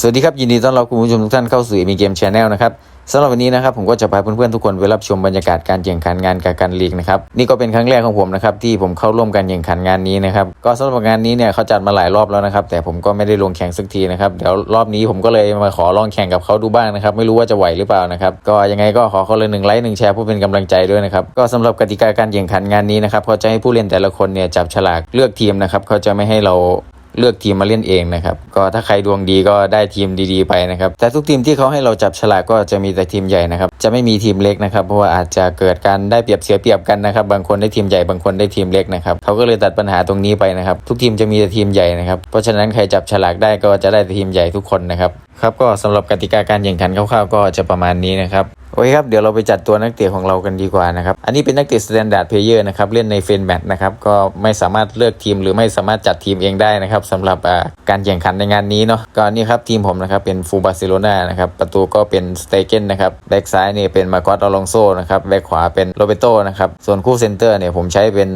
สวัสดีครับ ยินดีต้อนรับคุณผู้ชมทุกท่านเข้าสู่มีเกมชาแนลนะครับสำหรับวันนี้นะครับผมก็จะพาเพื่อนๆทุกคนไปรับชมบรรยากาศการแข่งขันงานกาการลีกนะครับนี่ก็เป็นครั้งแรกของผมนะครับที่ผมเข้าร่วมการแข่งขันงานนี้นะครับก็สำหรับงานนี้เนี่ยเขาจัดมาหลายรอบแล้วนะครับแต่ผมก็ไม่ได้ลงแข่งสักทีนะครับเดี๋ยวรอบนี้ผมก็เลยมาขอลองแข่งกับเขาดูบ้างนะครับไม่รู้ว่าจะไหวหรือเปล่านะครับก็ยังไงก็ขอเขาเลยหนึ่งไลค์หนึ่งแชร์เพื่อเป็นกำลังใจด้วยนะครับก็สำหรับกติกาการแข่งขันงานนี้นะครับเขาจะให้ผู้เล่นแต่ละคนเนี่ยจับฉลากเลือกทีมนะครับเขาจะไม่ให้เรา เลือกทีมมาเล่นเองนะครับก็ถ้าใครดวงดีก็ได้ทีมดีๆไปนะครับแต่ทุกทีมที่เขาให้เราจับฉลากก็จะมีแต่ทีมใหญ่นะครับจะไม่มีทีมเล็กนะครับเพราะว่าอาจจะเกิดการได้เปรียบเสียเปรียบกันนะครับบางคนได้ทีมใหญ่บางคนได้ทีมเล็กนะครับเขาก็เลยตัดปัญหาตรงนี้ไปนะครับทุกทีมจะมีแต่ทีมใหญ่นะครับเพราะฉะนั้นใครจับฉลากได้ก็จะได้ทีมใหญ่ทุกคนนะครับ ครับก็สำหรับกติกาการแข่งขันคร่าวๆก็จะประมาณนี้นะครับโอเคครับเดี๋ยวเราไปจัดตัวนักเตะของเรากันดีกว่านะครับอันนี้เป็นนักเตะสแตนดาร์ดเพลเยอร์นะครับเล่นในเฟนแมตนะครับก็ไม่สามารถเลือกทีมหรือไม่สามารถจัดทีมเองได้นะครับสำหรับการแข่งขันในงานนี้เนาะก็นี่ครับทีมผมนะครับเป็นฟูบาร์เซโลนานะครับประตูก็เป็นสเตเกนนะครับแบ็กซ้ายเนี่ยเป็นมาโกอสอลองโซนะครับแบ็กขวาเป็นโรเบโตนะครับส่วนคู่เซนเตอร์เนี่ยผมใช้เป็น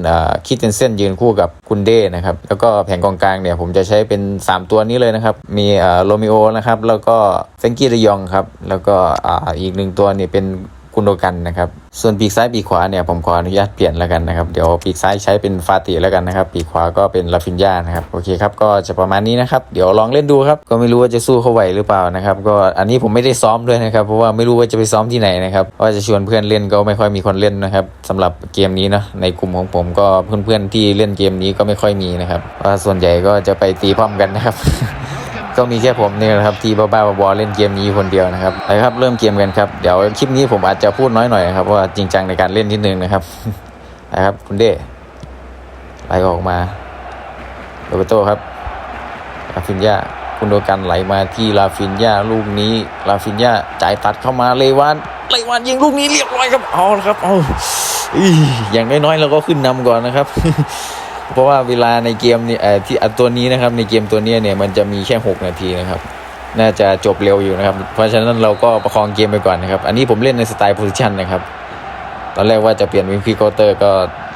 คิดเทนเซนยืนคู่กับคุณเด้นะครับแล้วก็แผงกองกลางเนี่ยผมจะใช้เป็น 3 ตัวนี้เลยนะครับมีโรมิโอนะครับแล้วก็เฟงกี้เดยองครับ แล้วก็อ่าอีกหนึ่งตัวเนี่ยเป็นกุนโดกันนะครับ ส่วนปีกซ้ายปีกขวาเนี่ยผมขออนุญาตเปลี่ยนแล้วกันนะครับ เดี๋ยวปีกซ้ายใช้เป็นฟาติแล้วกันนะครับ ปีกขวาก็เป็นลาฟินยานะครับ โอเคครับ ก็จะประมาณนี้นะครับ เดี๋ยวลองเล่นดูครับ ก็ไม่รู้ว่าจะสู้เขาไหวหรือเปล่านะครับ ก็อันนี้ผมไม่ได้ซ้อมด้วยนะครับ เพราะว่าไม่รู้ว่าจะไปซ้อมที่ไหนนะครับ ว่าจะชวนเพื่อนเล่นก็ไม่ค่อยมีคนเล่นนะครับสำหรับเกมนี้นะในกลุ่มของผมก็เพื่อนๆที่เล่นเกมนี้ก็ไม่ค่อยมีนะครับว่าส่วนใหญ่ก็จะไปตีป้อมกันนะครับ ก็มีแค่ผมนี่ยนะครับที่บ้าๆบอๆเล่นเกมนี้คนเดียวนะครับไปครับเริ่มเกมกันครับเดี๋ยวคลิปนี้ผมอาจจะพูดน้อยหน่อยนะครับว่าจริงจังในการเล่นนิดนึงนะครับนะครับ คุณเด้ไหลออกมาโรเบโตครับลาฟินยาคุณโดกันไหลมาที่ลาฟินยาลูกนี้ลาฟินยาจ่ายตัดเข้ามาเลวานเลวานยิงลูกนี้เรียบร้อยครับเอาละครับเอาอย่างน้อยๆเราก็ขึ้นนำก่อนนะครับ เพราะว่าเวลาในเกมนี่ที่ตัวนี้นะครับในเกมตัวนี้เนี่ยมันจะมีแค่ 6 นาทีนะครับ น่าจะจบเร็วอยู่นะครับ เพราะฉะนั้นเราก็ประคองเกมไปก่อนนะครับ อันนี้ผมเล่นในสไตล์โพซิชันนะครับ ตอนแรกว่าจะเปลี่ยนเป็นพีโคเตอร์ก็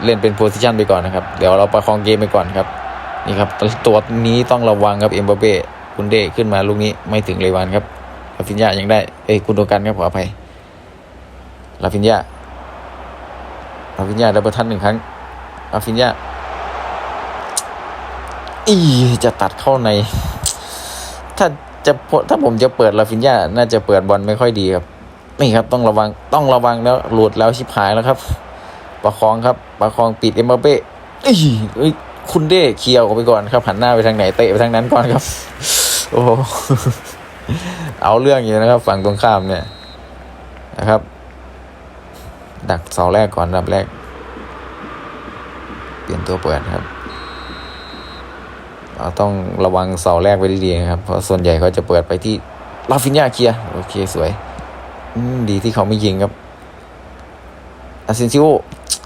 เล่นเป็นโพซิชันไปก่อนนะครับ เดี๋ยวเราประคองเกมไปก่อนครับ นี่ครับตัวนี้ต้องระวังครับเอ็มบัปเป้คุณเดขึ้นมาลูกนี้ไม่ถึงเลวานครับลาฟินยายังได้ เอ้ยคุณโดกันครับขออภัยลาฟินยาลาฟินยาดับเบิลทันหนึ่งครั้งลาฟินยา อีจะตัดเข้าใน ถ้าจะถ้าผมจะเปิดลาฟินยาน่าจะเปิดบอลไม่ค่อยดีครับ นี่ครับต้องระวังต้องระวังแล้วหลุดแล้วชิบหายแล้วครับ ประคองครับประคองปิดเอ็มบัปเป้อ้ยเอ้ยคุณเด้เคลียร์ออกไปก่อนครับหันหน้าไปทางไหนเตะไปทางนั้นก่อนครับ โอ้เอาเรื่องอยู่นะครับ ฝั่งตรงข้ามเนี่ยนะครับ ดักเสาแรกก่อนอันดับแรก เปลี่ยนตัวเปิดครับ เราต้องระวังเสาแรกไว้ดีๆนะครับ เพราะส่วนใหญ่เขาจะเปิดไปที่ลาฟินยาเคียโอเคสวยดีที่เขาไม่ยิงครับอาเซนซิโอ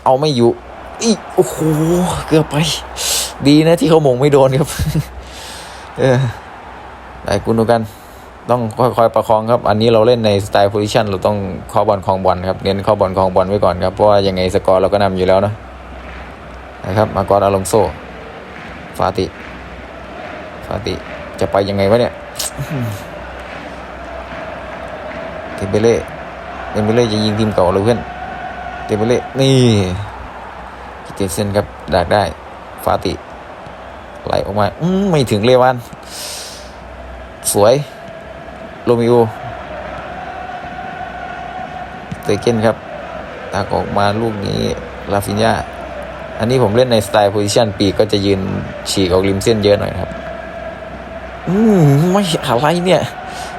เอาไม่อยู่อีโอ้โหเกือบไป ดีนะที่เขามงไม่โดนครับ เออได้คุณดูกัน ต้องค่อยๆประคองครับ อันนี้เราเล่นในสไตล์โพซิชันเราต้องเข้าบอลคลองบอลครับเน้นเข้าบอลคลองบอลไว้ก่อนครับเพราะว่ายังไงสกอร์เราก็นำอยู่แล้วนะนะครับมากอนอลองโซฟาติ ฟาติจะไปยังไงวะเนี่ยเทเบเล่เทเบเล่จะยิงทีมเก่าเราเพื่อนเทเบเล่นี่คิเตเซนครับดักได้ ฟาติไหลออกมาอืมไม่ถึงเลวัน สวย โรมิโอเตเกนครับตักออกมาลูกนี้ลาฟินยาอันนี้ผมเล่นในสไตล์โพซิชันปีกก็จะยืนฉีกออกริมเส้นเยอะหน่อยครับ อืมไม่อะไรเนี่ย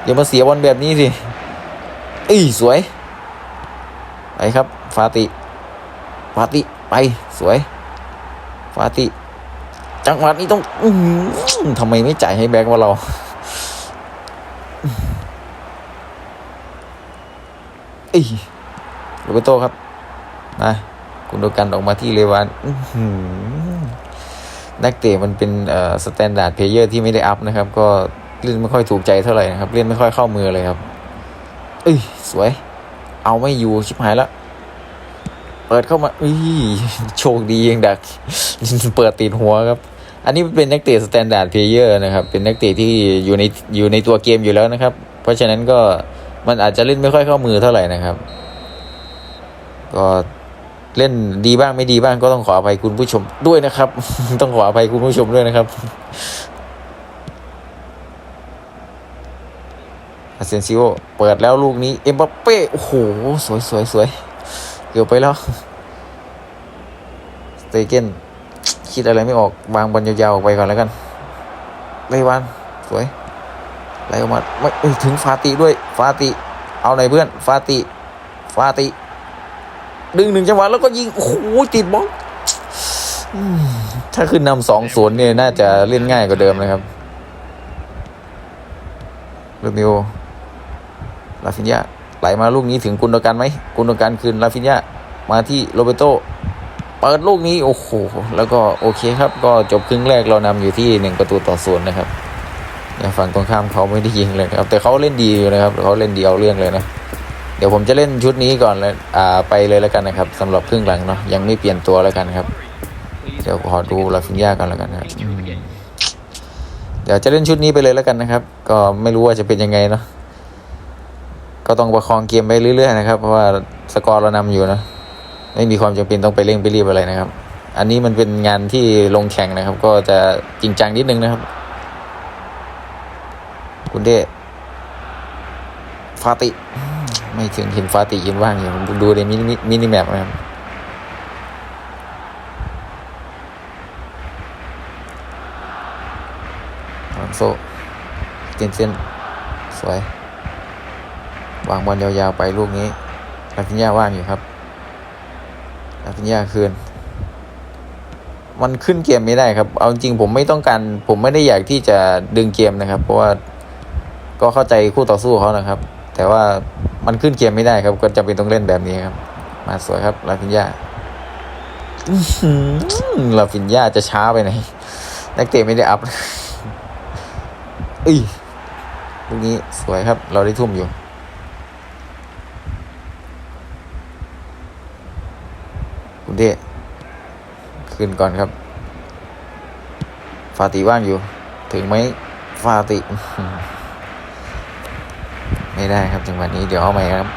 อย่ามาเสียบอลแบบนี้สิเอ้ยสวย ไปครับ ฟาติ ฟาติไปสวย ฟาติ จังหวะนี้ต้อง อืทำไมไม่จ่ายให้แบ็กว่าเราเอ้ยโรเบโตครับนะคุณดูกันออกมาที่เลวานอื นักเตะมันเป็นเอ่อสแตนดาร์ดเพลเยอร์ที่ไม่ได้อัพนะครับ ก็เล่นไม่ค่อยถูกใจเท่าไหร่นะครับเล่นไม่ค่อยเข้ามือเลยครับ เอ้ยสวย เอาไม่อยู่ชิบหายแล้วเปิดเข้ามาอุ้ยโชคดียังดักเปิดติดหัวครับ อันนี้เป็นนักเตะสแตนดาร์ดเพลเยอร์นะครับ เป็นนักเตะที่อยู่ในอยู่ในตัวเกมอยู่แล้วนะครับ เพราะฉะนั้นก็มันอาจจะเล่นไม่ค่อยเข้ามือเท่าไหร่นะครับ ก็ เล่นดีบ้างไม่ดีบ้างก็ต้องขออภัยคุณผู้ชมด้วยนะครับ ต้องขออภัยคุณผู้ชมด้วยนะครับอาเซนซิโอเปิดแล้วลูกนี้ เอ็มบัปเป้โอ้โห สวยสวยสวยเกือบไปแล้วสเตเกนคิดอะไรไม่ออกวางบอลยาวๆออกไปก่อนแล้วกันเลวันสวยไหลออกมาไม่ถึงฟาติด้วยฟาติ เอาไหนเพื่อน ฟาติ ฟาติ ดึงหนึ่งจังหวะแล้วก็ยิง โอ้โหติดบล็อกถ้าขึ้นนำสองศูนย์เนี่ยน่าจะเล่นง่ายกว่าเดิมนะครับลูมิโอลาฟินยาไหลมาลูกนี้ถึงกุนโดกันไหมกุนโดกันคืนลาฟินยามาที่โรเบโตเปิดลูกนี้ โอ้โห แล้วก็โอเคครับ ก็จบครึ่งแรกเรานำอยู่ที่หนึ่งประตูต่อศูนย์นะครับฝั่งตรงข้ามเขาไม่ได้ยิงเลยครับ แต่เขาเล่นดีอยู่นะครับเขาเล่นดีเอาเรื่องเลยนะ เดี๋ยวผมจะเล่นชุดนี้ก่อนเลยอ่าไปเลยแล้วกันนะครับสำหรับครึ่งหลังเนาะยังไม่เปลี่ยนตัวแล้วกันครับ เดี๋ยวขอดูลาฟินยากันแล้วกันครับเดี๋ยวจะเล่นชุดนี้ไปเลยแล้วกันนะครับ ก็ไม่รู้ว่าจะเป็นยังไงเนาะก็ต้องประคองเกมไปเรื่อยๆนะครับ เพราะว่าสกอร์เรานำอยู่นะไม่มีความจำเป็นต้องไปเร่งไปรีบอะไรนะครับ อันนี้มันเป็นงานที่ลงแข่งนะครับ ก็จะจริงจังนิดนึงนะครับ คุณเดฟาติ ไม่ถึงเห็นฟาติยืนว่างอยู่ผมดูในมินิมินิแมปนะครับโซเจนเซนสวย วางบอลยาวๆไปลูกนี้ลาฟินยาว่างอยู่ครับลาฟินยาคืน มันขึ้นเกมไม่ได้ครับ เอาจริงผมไม่ต้องการผมไม่ได้อยากที่จะดึงเกมนะครับ เพราะว่าก็เข้าใจคู่ต่อสู้เขานะครับ แต่ว่ามันขึ้นเกมไม่ได้ครับ ก็จะเป็นต้องเล่นแบบนี้ครับ มาสวยครับลาฟินยาอื้อหือลาฟินยาจะช้าไปไหนนักเตะไม่ได้อัพอุ้ยลูกนี้สวยครับ เราได้ทุ่มอยู่คุณเทขึ้นก่อนครับ ฟาติว่างอยู่ ถึงไหมฟาติอื้อหือ ไม่ได้ครับจังหวะนี้เดี๋ยวเอาใหม่ครับ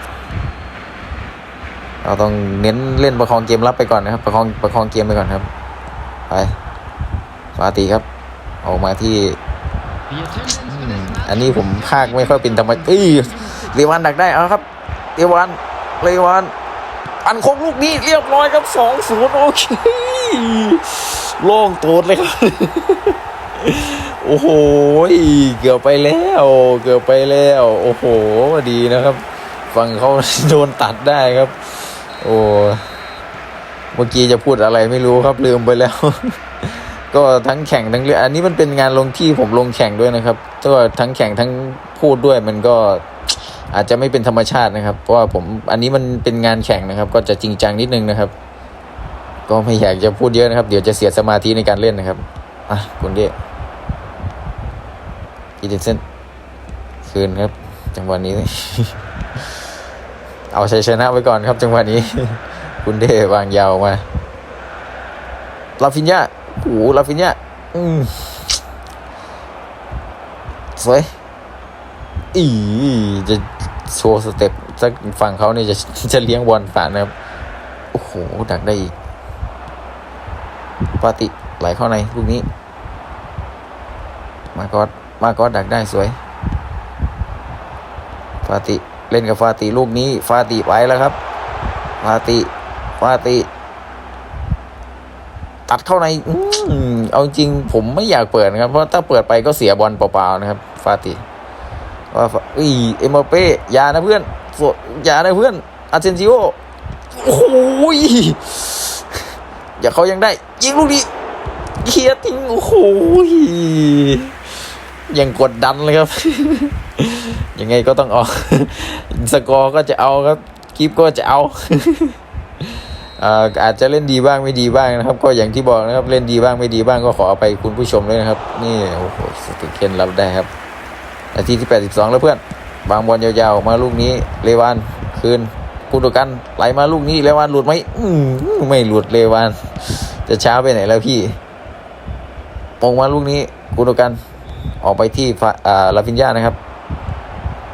เราต้องเน้นเล่นประคองเกมรับไปก่อนนะครับ ประคองประคองเกมไปก่อนครับไปฟาติครับออกมาที่ อันนี้ผมภาคไม่ค่อยเป็นธรรมเอ้ยเรวันดักได้เอาครับเรวันเรวันอันคงลูกนี้เรียบร้อยครับสองศูนย์โอเคโล่งโตดเลยครับ โอ้โหเกือบไปแล้ว เกือบไปแล้ว โอ้โห ดีนะครับฟังเขาโดนตัดได้ครับ โอ้เมื่อกี้จะพูดอะไรไม่รู้ครับลืมไปแล้ว ก็ทั้งแข่งทั้งเรื่องอันนี้มันเป็นงานลงที่ผมลงแข่งด้วยนะครับก็ทั้งแข่งทั้งพูดด้วยมันก็อาจจะไม่เป็นธรรมชาตินะครับ เพราะว่าผมอันนี้มันเป็นงานแข่งนะครับ ก็จะจริงจังนิดนึงนะครับ ก็ไม่อยากจะพูดเยอะนะครับ เดี๋ยวจะเสียสมาธิในการเล่นนะครับอะคุณเดช กีเดนเซนคืนครับ จังหวะนี้ เอาชัยชนะไว้ก่อนครับ จังหวะนี้ คุณเดวางยาวมาลาฟินยาโอ้ลาฟินยาอืมสวยอีจะโชว์สเต็ปสักฝั่งเขาเนี่ยจะจะเลี้ยงบอลผ่านะครับ โอ้โห ดักได้อีก ปาติไหลเข้าใน ลูกนี้ มากอด มากอดดักได้สวย ฟาติเล่นกับฟาติลูกนี้ ฟาติไปแล้วครับ ฟาติ ฟาติ ตัดเข้าในอืมเอาจริงผมไม่อยากเปิดครับ เพราะถ้าเปิดไปก็เสียบอลเปล่าๆนะครับ ฟาติว่าฟาอีเอ็มเป้ยานะเพื่อนสอยานะเพื่อนอาเซนซิโอโอ้โยอย่าเขายังได้ ยิงลูกนี้เคลียร์ทิ้งโอ้โห ยังกดดันเลยครับ ยังไงก็ต้องออก สกอร์ก็จะเอาครับคลิปก็จะเอาอ่าอาจจะเล่นดีบ้างไม่ดีบ้างนะครับ ก็อย่างที่บอกนะครับ เล่นดีบ้างไม่ดีบ้างก็ขออภัยคุณผู้ชมด้วยนะครับ นี่โอ้โหสติเคนรับได้ครับนาทีที่ 82 แล้วเพื่อน บางบอลยาวๆมาลูกนี้เลวานคืนกูดูกันไหลมาลูกนี้เลวานหลุดไหมอืมไม่หลุดเลวาน จะช้าไปไหนแล้วพี่มงมาลูกนี้กุนโดกัน ออกไปที่ลาฟินยานะครับ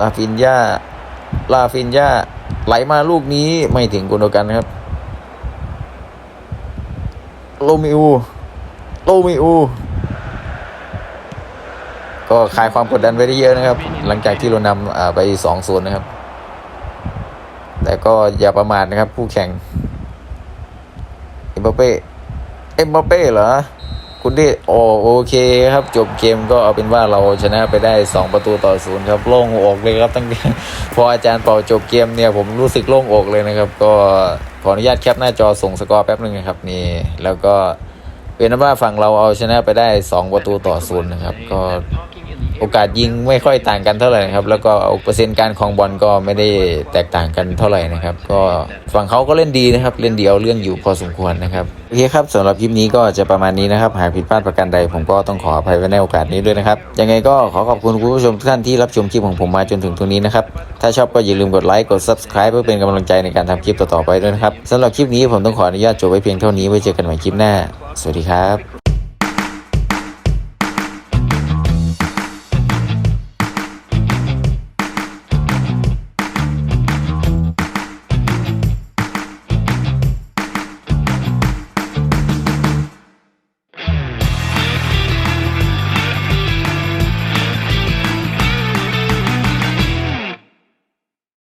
ลาฟินยาลาฟินยาไหลมาลูกนี้ไม่ถึงกุนโดกันครับ โลมิอูโลมิอู ก็คลายความกดดันไว้ได้เยอะนะครับ หลังจากที่เรานำไปสองศูนย์นะครับ แต่ก็อย่าประมาทนะครับ ผู้แข่ง เอ็มบัปเป้ เอ็มบัปเป้เหรอ คุณที่โอโอเคครับ จบเกมก็เอาเป็นว่าเราชนะไปได้ 2 ประตูต่อศูนย์ครับโล่งอกเลยครับตั้งแต่พออาจารย์เป่าจบเกมเนี่ยผมรู้สึกโล่งอกเลยนะครับ ก็ขออนุญาตแคปหน้าจอส่งสกอร์แป๊บหนึ่งนะครับนี่แล้วก็เป็นว่าฝั่งเราเอาชนะไปได้ 2 ประตูต่อศูนย์นะครับ ก็ โอกาสยิงไม่ค่อยต่างกันเท่าไหร่นะครับ แล้วก็เปอร์เซ็นต์การครองบอลก็ไม่ได้แตกต่างกันเท่าไหร่นะครับ ก็ฝั่งเขาก็เล่นดีนะครับ เล่นเดียวเรื่องอยู่พอสมควรนะครับโอเคครับสำหรับคลิปนี้ก็จะประมาณนี้นะครับ หากผิดพลาดประการใดผมก็ต้องขออภัยไว้ในโอกาสนี้ด้วยนะครับ ยังไงก็ขอขอบคุณคุณผู้ชมทุกท่านที่รับชมคลิปของผมมาจนถึงตรงนี้นะครับ ถ้าชอบก็อย่าลืมกดไลค์กด subscribe เพื่อเป็นกำลังใจในการทำคลิปต่อๆไปด้วยนะครับสำหรับคลิปนี้ผมต้องขออนุญาตจบไว้เพียงเท่านี้ไว้เจอกันใหม่คลิปหน้า สวัสดีครับ